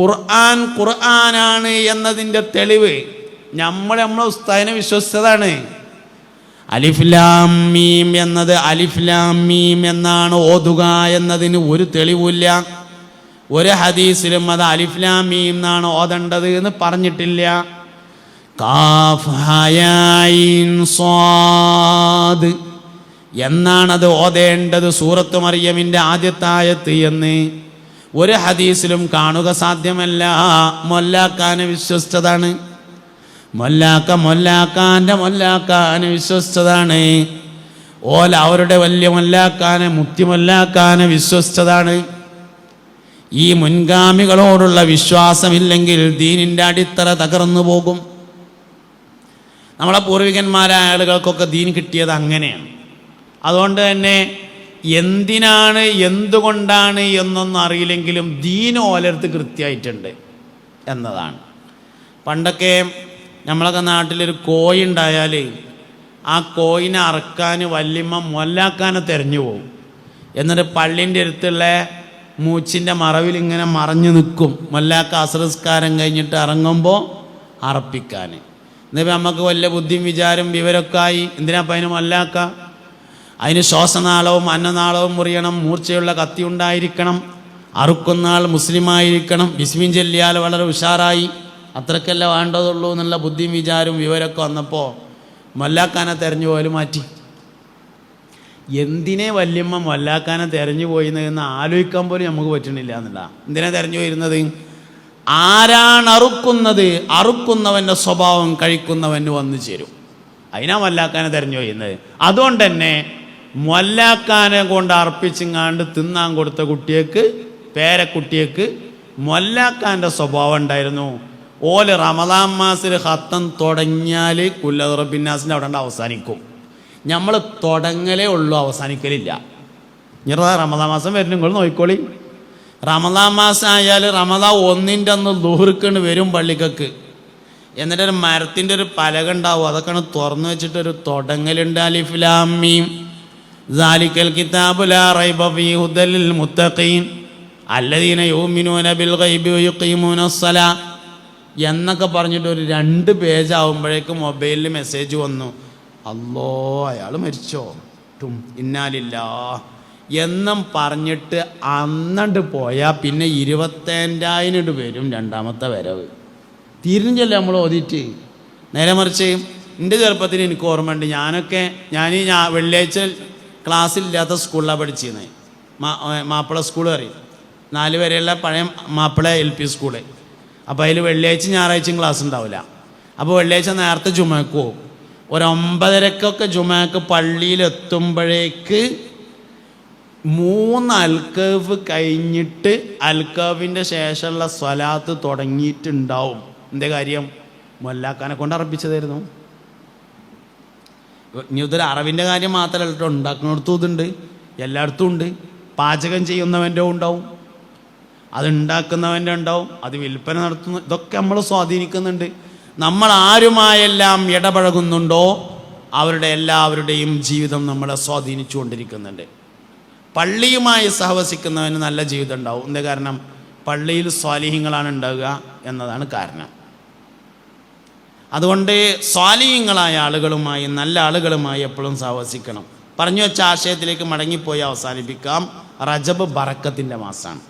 ഖുർആൻ ഖുർആനാണ് എന്നതിന്റെ തെളിവ് നമ്മൾ നമ്മളെ ഉസ്താദിനെ വിശ്വസിച്ചതാണ്. അലിഫ്ലാം മീം എന്നത് അലിഫ്ലാം മീം എന്നാണ് ഓതുക എന്നതിന് ഒരു തെളിവില്ല ഒരു ഹദീസിലും അത് അലിഫ്ലാം മീം എന്നാണ് ഓതേണ്ടത് എന്ന് പറഞ്ഞിട്ടില്ല. കാഫ് എന്നാണത് ഓതേണ്ടത് സൂറത്ത് മറിയമിന്റെ ആദ്യത്തായത്ത് എന്ന്. ഒരു ഹദീസിലും കാണുക സാധ്യമല്ല. മൊല്ലാക്കാന് വിശ്വസിച്ചതാണ് മൊല്ലാക്ക മൊല്ലാക്കാന്റെ മൊല്ലാക്കാന് വിശ്വസിച്ചതാണ് ഓല അവരുടെ വലിയ മൊല്ലാക്കാനെ മുത്തി മൊല്ലാക്കാനെ വിശ്വസിച്ചതാണ് ഈ മുൻഗാമികളോടുള്ള വിശ്വാസമില്ലെങ്കിൽ ദീനിന്റെ അടിത്തറ തകർന്നു പോകും. നമ്മളെ പൂർവികന്മാരായ ആളുകൾക്കൊക്കെ ദീൻ കിട്ടിയത് അങ്ങനെയാണ്. അതുകൊണ്ട് തന്നെ എന്തിനാണ് എന്തുകൊണ്ടാണ് എന്നൊന്നും അറിയില്ലെങ്കിലും ദീൻ ഓലടുത്ത് കൃത്യമായിട്ടുണ്ട് എന്നതാണ്. പണ്ടൊക്കെ നമ്മളൊക്കെ നാട്ടിലൊരു കോയി ഉണ്ടായാൽ ആ കോയിനെ അറക്കാൻ വല്യമ്മ മൊല്ലാക്കാനെ തെരഞ്ഞു പോകും. എന്നിട്ട് പള്ളിന്റെ അടുത്തുള്ള മൂച്ചിന്റെ മറവിൽ ഇങ്ങനെ മറഞ്ഞു നിൽക്കും. മൊല്ലാക്ക അസ്രസ്കാരം കഴിഞ്ഞിട്ട് ഇറങ്ങുമ്പോൾ അറപ്പിക്കാൻ. എന്നിപ്പോൾ നമുക്ക് വല്ല ബുദ്ധിയും വിചാരം വിവരമൊക്കെ ആയി എന്തിനാ പതിന് മൊല്ലാക്ക അതിന് ശ്വാസനാളവും അന്നനാളവും മുറിയണം മൂർച്ചയുള്ള കത്തി ഉണ്ടായിരിക്കണം അറുക്കുന്ന ആൾ മുസ്ലിമായിരിക്കണം. ബിസ്മിൻ ചെല്ലിയാൽ വളരെ ഉഷാറായി. അത്രക്കല്ല വേണ്ടതുള്ളൂ എന്നുള്ള ബുദ്ധിയും വിചാരവും വിവരമൊക്കെ വന്നപ്പോൾ മല്ലാക്കാനെ തെരഞ്ഞു പോയാലും മാറ്റി. എന്തിനെ വല്യമ്മ മല്ലാക്കാനെ തെരഞ്ഞു പോയിരുന്നതെന്ന് ആലോചിക്കാൻ പോലും നമുക്ക് പറ്റണില്ല എന്നുള്ള. എന്തിനാ തെരഞ്ഞു പോയിരുന്നത്? ആരാണ് അറുക്കുന്നത്? അറുക്കുന്നവന്റെ സ്വഭാവം കഴിക്കുന്നവന് വന്നു ചേരും. അതിനാ മല്ലാക്കാനെ തെരഞ്ഞു പോയിരുന്നത്. അതുകൊണ്ട് തന്നെ മൊല്ലാക്കാനെ കൊണ്ട് അർപ്പിച്ചിങ്ങാണ്ട് തിന്നാൻ കൊടുത്ത കുട്ടിയേക്ക് പേരക്കുട്ടിയേക്ക് മൊല്ലാക്കാന്റെ സ്വഭാവം ഉണ്ടായിരുന്നു. ഓൽ റമദാൻ മാസിൽ ഹത്തം തുടങ്ങിയാൽ കുല്ലറബിന്നാസിന്റെ അവിടെ അവസാനിക്കും. നമ്മൾ തുടങ്ങലേ ഉള്ളൂ അവസാനിക്കലില്ല. ഇനി റമദാൻ മാസം വരുന്നു നിങ്ങൾ നോക്കിക്കോളി. റമദാൻ മാസം ആയാൽ റമദാ ഒന്നിന്റെ അന്ന് ദുഹൃക്കണ് വരും പള്ളിക്കക്ക്. എന്നിട്ട് ഒരു മരത്തിന്റെ ഒരു പലക ഉണ്ടാവും അതൊക്കെയാണ് തുറന്നു വെച്ചിട്ടൊരു തുടങ്ങലുണ്ട് അലിഫ്ലാമീം ദാലിക്കൽ الكتاب لا ريب فيه هدى للمتقين الذين يؤمنون بالغيب ويقيمون الصلاة എന്നൊക്കെ പറഞ്ഞിട്ട് ഒരു രണ്ട് പേജ് ആവുമ്പോഴേക്കും മൊബൈലിൽ മെസ്സേജ് വന്നു. അല്ലോ അയാൾ മരിച്ചോ? ടും ഇന്നാലില്ല. എന്നും പറഞ്ഞിട്ട് അന്നണ്ട് പോയാൽ പിന്നെ ഇരുപത്തേന്റായിരം വരും രണ്ടാമത്തെ വരവ്. തിരിഞ്ഞല്ലേ നമ്മൾ ഓതിറ്റ്? നേരെ മറിച്ച് എന്റെ ചെറുപ്പത്തിന് എനിക്ക് ഓർമ്മയുണ്ട്. ഞാനൊക്കെ ഞാൻ ഈ വെള്ളിയാഴ്ച ക്ലാസ്സിലില്ലാത്ത സ്കൂളിലാണ് പഠിച്ചിരുന്നത് മാ മാപ്പിള സ്കൂൾ അറിയും നാല് വരെയുള്ള പഴയ മാപ്പിള എൽ പി സ്കൂൾ. അപ്പോൾ അതിൽ വെള്ളിയാഴ്ച ഞായറാഴ്ചയും ക്ലാസ് ഉണ്ടാവില്ല അപ്പോൾ വെള്ളിയാഴ്ച നേരത്തെ ജുമാക്ക് പോകും ഒരു ഒമ്പതരക്കൊക്കെ ജുമാക്ക് പള്ളിയിലെത്തുമ്പോഴേക്ക് മൂന്ന് അൽക്കവ് കഴിഞ്ഞിട്ട് അൽക്കവിന്റെ ശേഷമുള്ള സ്വലാത്ത് തുടങ്ങിയിട്ടുണ്ടാവും. എന്തേ കാര്യം? മൊല്ലാക്കാനെ കൊണ്ട് അറപ്പിച്ചതായിരുന്നു. ഇനി ഇതൊരു അറിവിന്റെ കാര്യം മാത്രമല്ല കേട്ടോ ഉണ്ടാക്കുന്നിടത്തും ഇതുണ്ട്. എല്ലായിടത്തും ഉണ്ട്. പാചകം ചെയ്യുന്നവന്റെ ഉണ്ടാവും. അത് ഉണ്ടാക്കുന്നവന്റെ ഉണ്ടാവും. അത് വിൽപ്പന നടത്തുന്ന ഇതൊക്കെ നമ്മൾ സ്വാധീനിക്കുന്നുണ്ട്. നമ്മൾ ആരുമായെല്ലാം ഇടപഴകുന്നുണ്ടോ അവരുടെ എല്ലാവരുടെയും ജീവിതം നമ്മളെ സ്വാധീനിച്ചു കൊണ്ടിരിക്കുന്നുണ്ട് പള്ളിയുമായി സഹവസിക്കുന്നവന് നല്ല ജീവിതം ഉണ്ടാവും. എന്താ കാരണം? പള്ളിയിൽ സ്വാലിഹ്യങ്ങളാണ് ഉണ്ടാവുക എന്നതാണ് കാരണം. അതുകൊണ്ട് സ്വാലീയങ്ങളായ ആളുകളുമായി നല്ല ആളുകളുമായി എപ്പോഴും സഹവസിക്കണം. പറഞ്ഞു വെച്ച ആശയത്തിലേക്ക് മടങ്ങിപ്പോയി അവസാനിപ്പിക്കാം. റജബ് ബറക്കത്തിന്റെ മാസമാണ്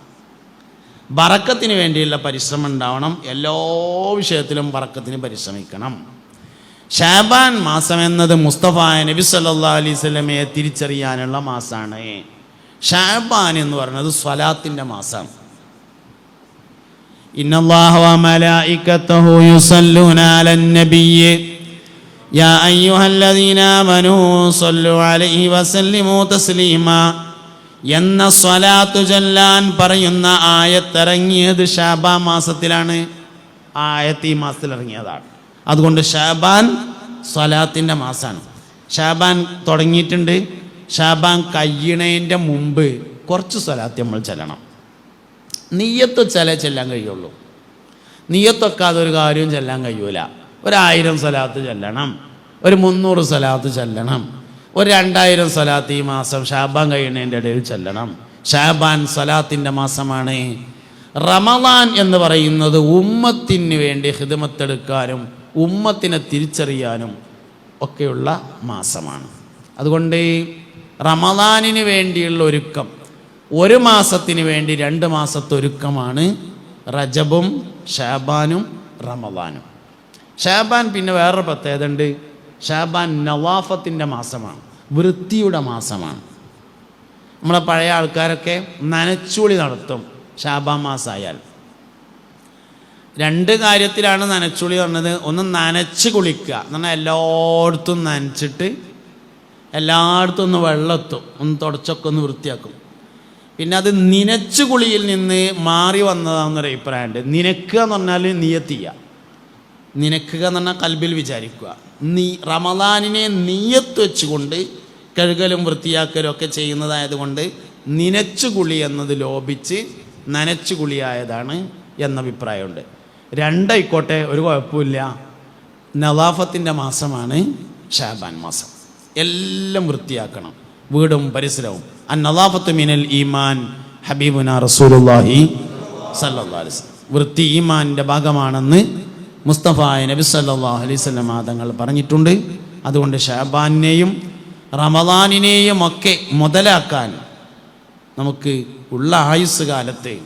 ബറക്കത്തിന് വേണ്ടിയുള്ള പരിശ്രമം ഉണ്ടാവണം. എല്ലാ വിഷയത്തിലും ബറക്കത്തിന് പരിശ്രമിക്കണം. ഷാബാൻ മാസം എന്നത് മുസ്തഫ നബി സല്ലാ അലൈഹി സ്വലമയെ തിരിച്ചറിയാനുള്ള മാസമാണ് ഷാബാൻ എന്ന് പറയുന്നത് സ്വലാത്തിന്റെ മാസം إن الله وملائكته يصلون على النبي يا أيها الذين آمنوا صلوا عليه وسلموا تسليما എന്ന സ്വലാത്തു ചൊല്ലാൻ പറയുന്ന ആയത്തിറങ്ങിയത് ഷാബാൻ മാസത്തിലാണ് ആയത്ത് ഈ മാസത്തിൽ ഇറങ്ങിയതാണ് അതുകൊണ്ട് ഷാബാൻ സ്വലാത്തിൻ്റെ മാസമാണ് ഷാബാൻ തുടങ്ങിയിട്ടുണ്ട് ഷാബാൻ കയ്യണേൻ്റെ മുമ്പ് കുറച്ച് സ്വലാത്ത് നമ്മൾ ചെല്ലണം നീയത്ത് ചില ചെല്ലാൻ കഴിയുള്ളൂ. നീയത്തൊക്കെ ഒരു കാര്യവും ചെല്ലാൻ കഴിയൂല. ഒരായിരം സ്ഥലത്ത് ചെല്ലണം. ഒരു മുന്നൂറ് സ്ഥലത്ത് ചെല്ലണം. ഒരു രണ്ടായിരം സ്ഥലത്ത് ഈ മാസം ഷാബാൻ കഴിയുന്നതിന്റെ ഇടയിൽ ചെല്ലണം. ഷാബാൻ സലാത്തിന്റെ മാസമാണ്. റമദാൻ എന്ന് പറയുന്നത് ഉമ്മത്തിന് വേണ്ടി ഹിതമത്തെടുക്കാനും ഉമ്മത്തിനെ തിരിച്ചറിയാനും ഒക്കെയുള്ള മാസമാണ്. അതുകൊണ്ട് റമദാനിന് വേണ്ടിയുള്ള ഒരുക്കം ഒരു മാസത്തിന് വേണ്ടി രണ്ട് മാസത്തൊരുക്കമാണ് റജബും ഷാബാനും റമദാനും. ഷാബാൻ പിന്നെ വേറൊരു പ്രത്യേകത ഉണ്ട്. ഷാബാൻ നവാഫത്തിന്റെ മാസമാണ് വൃത്തിയുടെ മാസമാണ്. നമ്മളെ പഴയ ആൾക്കാരൊക്കെ നനച്ചുളി നടത്തും ഷാബാൻ മാസമായാൽ രണ്ട് കാര്യത്തിലാണ് നനച്ചുളി പറഞ്ഞത് ഒന്ന് നനച്ച് കുളിക്കുക. എന്ന് പറഞ്ഞാൽ എല്ലായിടത്തും നനച്ചിട്ട് എല്ലായിടത്തും ഒന്ന് വെള്ളത്തും ഒന്ന് തുടച്ചൊക്കെ ഒന്ന് വൃത്തിയാക്കും. പിന്നെ അത് നിനച്ചു കുളിയിൽ നിന്ന് മാറി വന്നതാണെന്നൊരു അഭിപ്രായമുണ്ട്. നിനക്കുക എന്ന് പറഞ്ഞാൽ നിയത്തിയ നിനക്കുക എന്ന് പറഞ്ഞാൽ കൽബിൽ വിചാരിക്കുക. നീ റമദാനിനെ നീയത്ത് വെച്ചുകൊണ്ട് കഴുകലും വൃത്തിയാക്കലും ഒക്കെ ചെയ്യുന്നതായതുകൊണ്ട് നിനച്ചു കുളി എന്നത് ലോപിച്ച് നനച്ചു കുളിയായതാണ് എന്ന അഭിപ്രായമുണ്ട് രണ്ടായിക്കോട്ടെ ഒരു കുഴപ്പമില്ല. നവാഫത്തിന്റെ മാസമാണ് ഷാബാൻ മാസം. എല്ലാം വൃത്തിയാക്കണം. വീടും പരിസരവും. അൻ നവാഫത്ത് മിനൽ ഈമാൻ ഹബീബുന അലൈഹി വസല്ലം. വൃത്തി ഈമാനിന്റെ ഭാഗമാണെന്ന് മുസ്തഫ നബി സല്ലല്ലാഹു അലൈഹി വസല്ലം തങ്ങൾ പറഞ്ഞിട്ടുണ്ട്. അതുകൊണ്ട് ഷാബാനെയും റമദാനിനെയും ഒക്കെ മുതലാക്കാൻ നമുക്ക് ഉള്ള ആയുസ് കാലത്തെ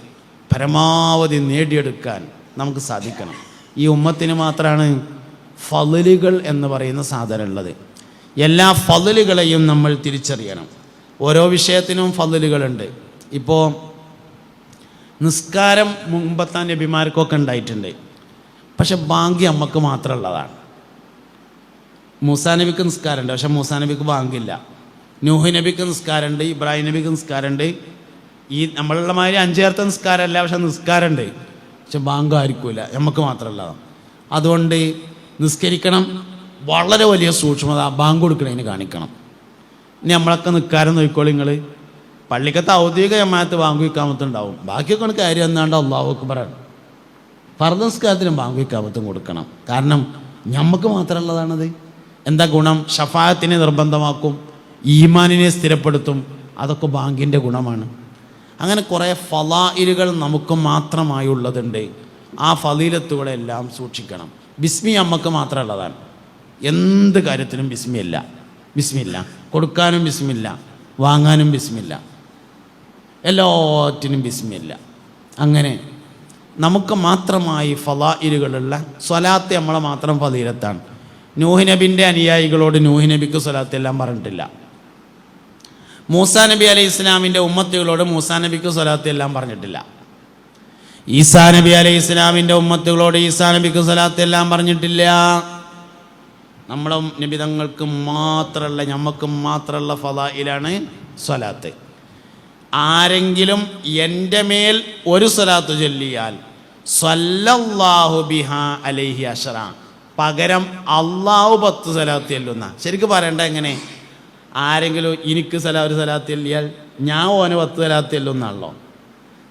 പരമാവധി നേടിയെടുക്കാൻ നമുക്ക് സാധിക്കണം. ഈ ഉമ്മത്തിന് മാത്രമാണ് ഫലലുകൾ എന്ന് പറയുന്ന സാധനം ഉള്ളത്. എല്ലാ ഫതിലുകളെയും നമ്മൾ തിരിച്ചറിയണം. ഓരോ വിഷയത്തിനും ഫതിലുകളുണ്ട്. ഇപ്പോൾ നിസ്കാരം മുമ്പത്താൻ നബിമാർക്കൊക്കെ ഉണ്ടായിട്ടുണ്ട്. പക്ഷെ ബാങ്കി അമ്മയ്ക്ക് മാത്രമുള്ളതാണ്. മൂസാ നബിക്ക് നിസ്കാരമുണ്ട്. പക്ഷെ മൂസാ നബിക്ക് ബാങ്കില്ല. നൂഹ് നബിക്ക് നിസ്കാരമുണ്ട്. ഇബ്രാഹിം നബിക്ക് നിസ്കാരമുണ്ട്. ഈ നമ്മളുള്ള മാതിരി അഞ്ചേർത്ത നിസ്കാരമല്ല പക്ഷെ നിസ്കാരമുണ്ട്. പക്ഷെ ബാങ്ക് ആയിരിക്കില്ല നമുക്ക് മാത്രമല്ല അതുകൊണ്ട് നിസ്കരിക്കണം. വളരെ വലിയ സൂക്ഷ്മത ബാങ്ക് കൊടുക്കണതിന് കാണിക്കണം. ഇനി നമ്മളൊക്കെ നിൽക്കാരം നോക്കിക്കോളി നിങ്ങൾ പള്ളിക്കത്തെ ഔദ്യോഗിക ജമാഅത്ത് ബാങ്ക് വയ്ക്കാമത്തുണ്ടാവും ബാക്കിയൊക്കെ കാര്യം എന്നാണ്ട് അള്ളാഹു അക്ബറാണ് ഫർദസ്കാരത്തിനും ബാങ്ക് വയ്ക്കാമത്തും കൊടുക്കണം. കാരണം ഞമ്മക്ക് മാത്രമുള്ളതാണത് എന്താ ഗുണം? ഷഫായത്തിനെ നിർബന്ധമാക്കും. ഈമാനിനെ സ്ഥിരപ്പെടുത്തും. അതൊക്കെ ബാങ്കിന്റെ ഗുണമാണ്. അങ്ങനെ കുറേ ഫലായിലുകൾ നമുക്ക് മാത്രമായുള്ളതുണ്ട് ആ ഫലീലത്തുകളെല്ലാം സൂക്ഷിക്കണം. ബിസ്മി അമ്മയ്ക്ക് മാത്രമുള്ളതാണ് എന്ത് കാര്യത്തിനും ബിസ്മിയല്ല ബിസ്മില്ല. കൊടുക്കാനും ബിസ്മില്ല. വാങ്ങാനും ബിസ്മില്ല. എല്ലാറ്റിനും ബിസ്മില്ല. അങ്ങനെ നമുക്ക് മാത്രമായി ഫലായിലുകളുള്ള സ്വലാത്ത് നമ്മളെ മാത്രം ഫലീരത്താണ് നൂഹ് നബിന്റെ അനുയായികളോട് നൂഹ് നബിക്ക് സ്വലാത്ത് എല്ലാം പറഞ്ഞിട്ടില്ല. മൂസാ നബി അലൈഹി ഇസ്ലാമിന്റെ ഉമ്മത്തുകളോട് മൂസാ നബിക്ക് സ്വലാത്ത് എല്ലാം പറഞ്ഞിട്ടില്ല. ഈസാ നബി അലൈഹി ഇസ്ലാമിന്റെ ഉമ്മത്തുകളോട് ഈസാ നബിക്ക് സ്വലാത്ത് എല്ലാം പറഞ്ഞിട്ടില്ല. നമ്മളെ നിബിതങ്ങൾക്ക് മാത്രമല്ല ഞമ്മക്കും മാത്രമുള്ള ഫലായിലാണ് സ്വലാത്ത്. ആരെങ്കിലും എന്റെ മേൽ ഒരു സ്വലാത്ത് ചൊല്ലിയാൽ സ്വല്ലല്ലാഹു ബിഹ അലൈഹി അഷറ പകരം അള്ളാഹു പത്ത് സ്വലാത്ത് ചെല്ലുന്ന. ശരിക്കും പറയണ്ട എങ്ങനെ? ആരെങ്കിലും എനിക്ക് സല ഒരു സ്വലാത്ത് ചെല്ലിയാൽ ഞാൻ ഓന് പത്ത് സ്വലാത്ത് ചെല്ലുന്നാണല്ലോ.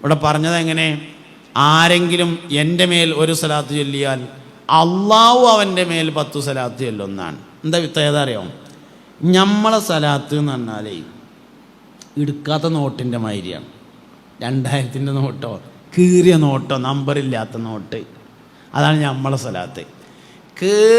ഇവിടെ പറഞ്ഞത് എങ്ങനെ ആരെങ്കിലും എന്റെ മേൽ ഒരു സ്വലാത്ത് ചൊല്ലിയാൽ അള്ളാഹു അവന്റെ മേൽ പത്തു സലാത്ത് ചൊല്ലുന്നാണ് എന്താ വിത്തേത അറിയോ? നമ്മളെ സലാത്ത് എന്ന് പറഞ്ഞാലേ എടുക്കാത്ത നോട്ടിന്റെ മാതിരിയാണ്. രണ്ടായിരത്തിന്റെ നോട്ടോ കീറിയ നോട്ടോ നമ്പറില്ലാത്ത നോട്ട്. അതാണ് നമ്മളെ സ്ഥലത്ത് കേ